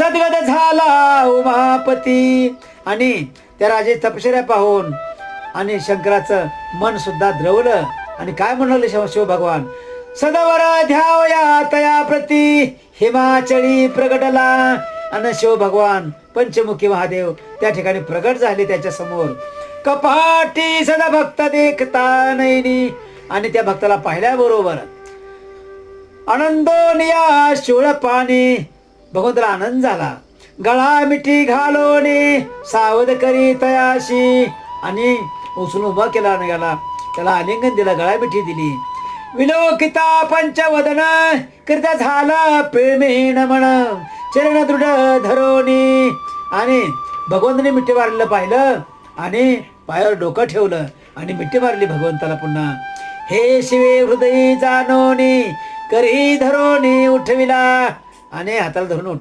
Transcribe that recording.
सद्गत झाला उमापती. आणि त्या राजे तपश्चर्या पाहून आणि शंकराचं मन सुद्धा द्रवलं. आणि काय म्हणाले शिव शिव भगवान सदवर ध्यावया तया प्रती. हिमाचळी प्रगटला. आणि शिव भगवान पंचमुखी महादेव त्या ठिकाणी प्रगट झाले त्याच्यासमोर. कपाटी सदा भक्त देखता नैनी आणि त्या भक्ताला पाहिल्याबरोबर आनंदोनिया शिवळ पाणी. भगवंताला आनंद झाला. गळा मिठी घालवणे सावध करी तयाशी. आणि उचलून उभा केला आणि गेला. त्याला आलिंगन दिला गळा मिठी दिली. विलोकिता पंचवदन करता झाला पिळमेण म्हण चरण दृढ धरोनी. आणि भगवंताने मिठी मारलेलं पाहिलं आणि पायावर डोकं ठेवलं आणि मिठी मारली भगवंताला पुन्हा. हे शिवे हृदयी जाणोनी करी धरोनी उठविला. आणि हाताला धरून उठ